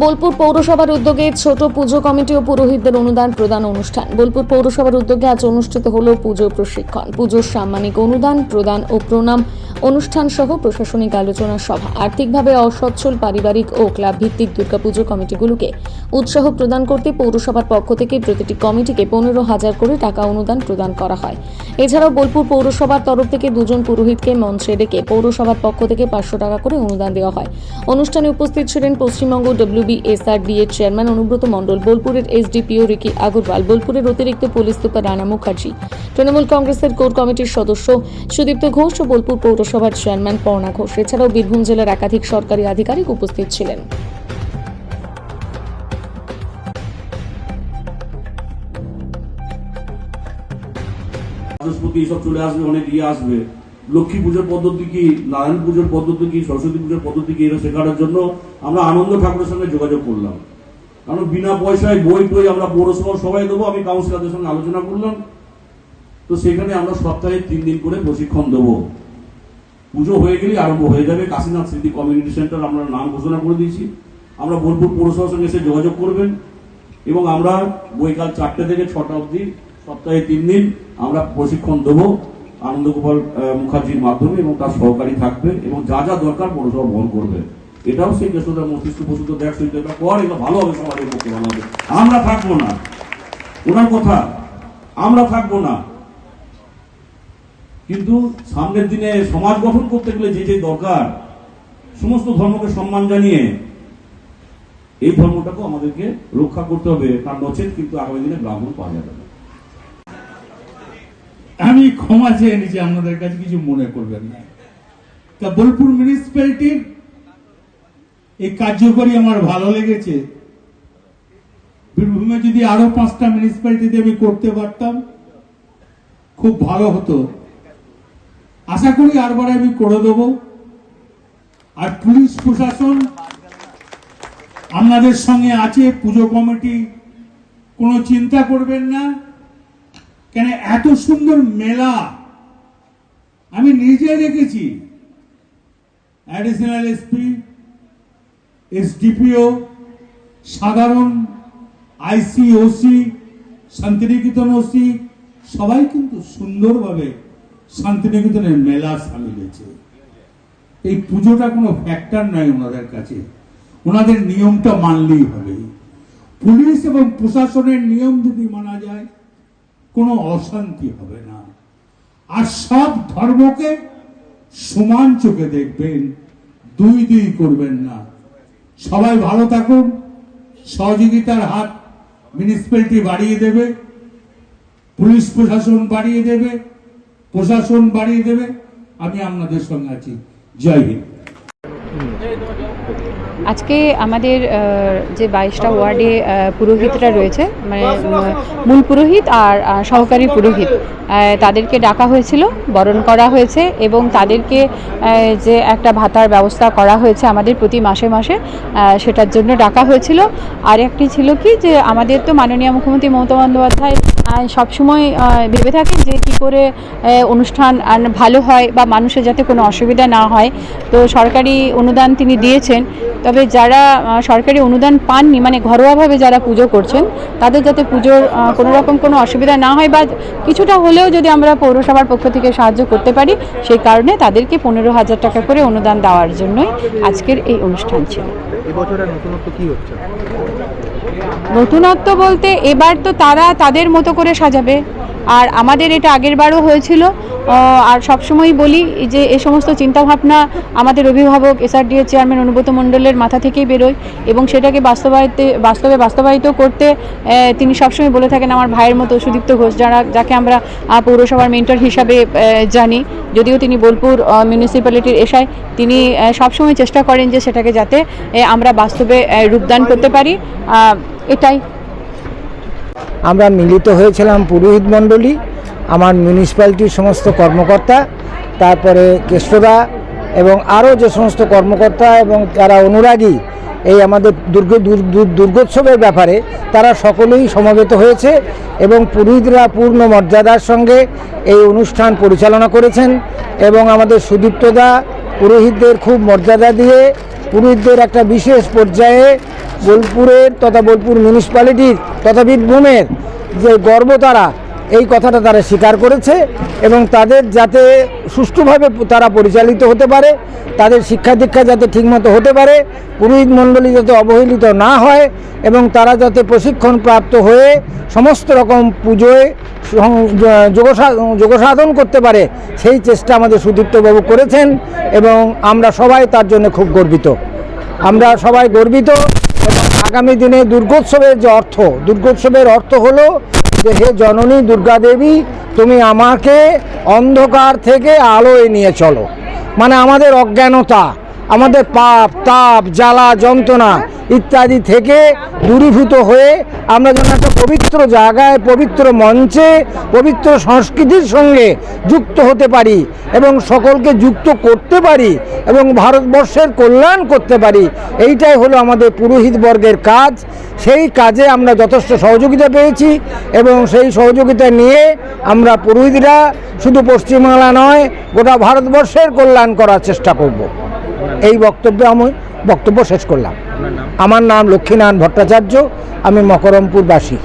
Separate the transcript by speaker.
Speaker 1: বোলপুর পৌরসভার উদ্যোগে ছোট পুজো কমিটি ও পুরোহিতদের অনুদান প্রদান অনুষ্ঠান। বোলপুর পৌরসভার উদ্যোগে আজ অনুষ্ঠিত হল পুজো প্রশিক্ষণ। পুজোর সাম্মানিক অনুদান, প্রদান ও প্রণাম অনুষ্ঠান সহ প্রশাসনিক আলোচনা সভা, আর্থিকভাবে অসচ্ছল পারিবারিক ও ক্লাব ভিত্তিক দুর্গাপুজো কমিটিগুলোকে উৎসাহ প্রদান করতে পৌরসভার পক্ষ থেকে প্রতিটি কমিটিকে পনেরো হাজার করে টাকা অনুদান প্রদান করা হয়। এছাড়াও বোলপুর পৌরসভার তরফ থেকে দুজন পুরোহিতকে মঞ্চে ডেকে পৌরসভার পক্ষ থেকে পাঁচশো টাকা করে অনুদান দেওয়া হয়। অনুষ্ঠানে উপস্থিত ছিলেন পশ্চিমবঙ্গ ডব্লিউবিএসআরডি এর চেয়ারম্যান অনুব্রত মণ্ডল, বোলপুরের এসডিপিও রিকি আগরওয়াল, বোলপুরের অতিরিক্ত পুলিশ সুপার রানা মুখার্জি, তৃণমূল কংগ্রেসের কোর কমিটির সদস্য সুদীপ্ত ঘোষ ও বোলপুর পৌরসভার চেয়ারম্যান পর্ণা ঘোষ, এছাড়াও বীরভূম জেলার একাধিক সরকারি আধিকারিক উপস্থিত ছিলেন।
Speaker 2: বৃহস্পতি এসব চলে আসবে, অনেক ইয়ে আসবে। লক্ষ্মী পুজোর পদ্ধতি কি, নারায়ণ পুজোর পদ্ধতি কি, সরস্বতী পুজোর পদ্ধতি কি, এটা শেখানোর জন্য আমরা আনন্দ ঠাকুরের সঙ্গে যোগাযোগ করলাম। কারণ বিনা পয়সায় বই টই আমরা পৌরসভার সবাই দেবো, আমি কাউন্সিলরদের সঙ্গে আলোচনা করলাম। তো সেখানে আমরা সপ্তাহে তিন দিন করে প্রশিক্ষণ দেবো। পুজো হয়ে গেলেই আরম্ভ হয়ে যাবে। কাশীনাথ স্মৃতি কমিউনিটি সেন্টার আমরা নাম ঘোষণা করে দিয়েছি। আমরা বোলপুর পৌরসভার সঙ্গে এসে যোগাযোগ করবেন এবং আমরা বৈকাল চারটে থেকে ছটা অবধি, সপ্তাহে তিন দিন আমরা প্রশিক্ষণ দেবো আনন্দগোপাল মুখার্জির মাধ্যমে এবং তার সহকারী থাকবে এবং যা যা দরকার পৌরসভা বহন করবে। এটাও সেই কেষ্টদার মস্তিষ্ক প্রসূত দেখ সহিত এটা এটা ভালো হবে সমাজের পক্ষে ভালো হবে আমরা থাকব না। ওনার কথা, আমরা থাকব না। কিন্তু সামনের দিনে সমাজ গঠন করতে গেলে যে যে দরকার, সমস্ত ধর্মকে সম্মান জানিয়ে এই ধর্মটাকেও আমাদেরকে রক্ষা করতে হবে, তার নচেত কিন্তু আগামী দিনে ব্রাহ্মণ পাওয়া যাবে না।
Speaker 3: আমি ক্ষমা চেয়ে নিচ্ছি, আপনাদের কাছে কিছু মনে করবেন না। তা বোলপুর মিউনিসিপ্যালিটির এই কার্যকরী আমার ভালো লেগেছে। বীরভূমে যদি আরও পাঁচটা মিউনিসিপ্যালিটিতে আমি করতে পারতাম, খুব ভালো হতো। আশা করি আরবার আমি করে দেব। আর পুলিশ প্রশাসন আপনাদের সঙ্গে আছে, পুজো কমিটি, কোনো চিন্তা করবেন না। কেন এত সুন্দর মেলা আমি নিজে দেখেছি। অ্যাডিশনাল এসপি এসডিপিও সাধারণ আইসি ওসি শান্তিনিকেতন ওসি সবাই কিন্তু সুন্দরভাবে শান্তিনিকেতনের মেলা সামিল হয়েছে। এই পুজোটা কোনো ফ্যাক্টর নয় ওনাদের কাছে। ওনাদের নিয়মটা মানলেই হবে। পুলিশ এবং প্রশাসনের নিয়ম যদি মানা যায়, কোনো অশান্তি হবে না। আর সব ধর্মকে সমান চোখে দেখবেন, দুই দুই করবেন না। সবাই ভালো থাকুন, সহযোগিতার হাত মিউনিসিপ্যালিটি বাড়িয়ে দেবে, পুলিশ প্রশাসন বাড়িয়ে দেবে প্রশাসন বাড়িয়ে দেবে আমি আপনাদের সঙ্গে আছি। জয় হিন্দ।
Speaker 4: আজকে আমাদের যে বাইশটা ওয়ার্ডে পুরোহিতরা রয়েছে মানে মূল পুরোহিত আর সহকারী পুরোহিত তাদেরকে ডাকা হয়েছিল, বরণ করা হয়েছে এবং তাদেরকে যে একটা ভাতার ব্যবস্থা করা হয়েছে আমাদের প্রতি মাসে মাসে সেটার জন্য ডাকা হয়েছিল। আর একটি ছিল কি যে, আমাদের তো মাননীয় মুখ্যমন্ত্রী মমতা বন্দ্যোপাধ্যায় সবসময় ভেবে থাকেন যে কী করে অনুষ্ঠান ভালো হয় বা মানুষের যাতে কোনো অসুবিধা না হয়। তো সরকারি অনুদান তিনি দিয়েছেন। তবে যারা সরকারি অনুদান পাননি মানে ঘরোয়াভাবে যারা পুজো করছেন তাদের যাতে পুজোর কোনো রকম কোনো অসুবিধা না হয় বা কিছুটা হলেও যদি আমরা পৌরসভার পক্ষ থেকে সাহায্য করতে পারি সেই কারণে তাদেরকে পনেরো হাজার টাকা করে অনুদান দেওয়ার জন্যই আজকের এই অনুষ্ঠান ছিল।
Speaker 5: নতুনত্ব
Speaker 4: বলতে এবার তো তারা তাদের মতো করে সাজাবে। আর আমাদের এটা আগের বারও হয়েছিল। আর সবসময় বলি যে এ সমস্ত চিন্তাভাবনা আমাদের অভিভাবক এসআরডিএ চেয়ারম্যান অনুব্রত মণ্ডলের মাথা থেকেই বেরোয় এবং সেটাকে বাস্তবায়িতে, বাস্তবে বাস্তবায়িত করতে তিনি সবসময় বলে থাকেন, আমার ভাইয়ের মতো সুদীপ্ত ঘোষ, যারা, যাকে আমরা পৌরসভার মেন্টর হিসাবে জানি। যদিও তিনি বোলপুর মিউনিসিপ্যালিটির এসায় তিনি সবসময় চেষ্টা করেন যে সেটাকে যাতে আমরা বাস্তবে রূপদান করতে পারি। এটাই।
Speaker 6: আমরা মিলিত হয়েছিলাম পুরোহিত মণ্ডলী, আমার মিউনিসিপ্যালিটির সমস্ত কর্মকর্তা, তারপরে কেষ্টদা এবং আরও যে সমস্ত কর্মকর্তা এবং যারা অনুরাগী, এই আমাদের দুর্গ, দুর- দুর- দুর্গোৎসবের ব্যাপারে তারা সকলেই সমবেত হয়েছে এবং পুরোহিতরা পূর্ণ মর্যাদার সঙ্গে এই অনুষ্ঠান পরিচালনা করেছেন এবং আমাদের সুদীপ্তদা পুরোহিতদের খুব মর্যাদা দিয়ে পুরোহিতদের একটা বিশেষ পর্যায়ে বোলপুরের তথা বোলপুর মিউনিসিপ্যালিটির তথা বীরভূমের যে গর্ব তারা, এই কথাটা তারা স্বীকার করেছে এবং তাদের যাতে সুষ্ঠুভাবে তারা পরিচালিত হতে পারে, তাদের শিক্ষা দীক্ষা যাতে ঠিকমতো হতে পারে, পুরোহিত মণ্ডলী যাতে অবহেলিত না হয় এবং তারা যাতে প্রশিক্ষণ প্রাপ্ত হয়ে সমস্ত রকম পুজোয় যোগসাধন করতে পারে, সেই চেষ্টা আমাদের সুদীপ্তবাবু করেছেন এবং আমরা সবাই তার জন্য খুব গর্বিত। আমরা সবাই গর্বিত। আগামী দিনে দুর্গোৎসবের যে অর্থ, দুর্গোৎসবের অর্থ হলো যে, হে জননী দুর্গা দেবী তুমি আমাকে অন্ধকার থেকে আলোয় নিয়ে চলো। মানে আমাদের অজ্ঞানতা আমাদের পাপ, তাপ, জ্বালা, যন্ত্রণা ইত্যাদি থেকে দূরীভূত হয়ে আমরা যেন একটা পবিত্র জায়গায়, পবিত্র মঞ্চে, পবিত্র সংস্কৃতির সঙ্গে যুক্ত হতে পারি এবং সকলকে যুক্ত করতে পারি এবং ভারতবর্ষের কল্যাণ করতে পারি। এইটাই হলো আমাদের পুরোহিত বর্গের কাজ। সেই কাজে আমরা যথেষ্ট সহযোগিতা পেয়েছি এবং সেই সহযোগিতা নিয়ে আমরা পুরোহিতরা শুধু পশ্চিমবাংলা নয়, গোটা ভারতবর্ষের কল্যাণ করার চেষ্টা করব। এই বক্তব্যে আমি বক্তব্য শেষ করলাম। আমার নাম লক্ষ্মীনারায়ণ ভট্টাচার্য আমি মকরমপুরবাসী।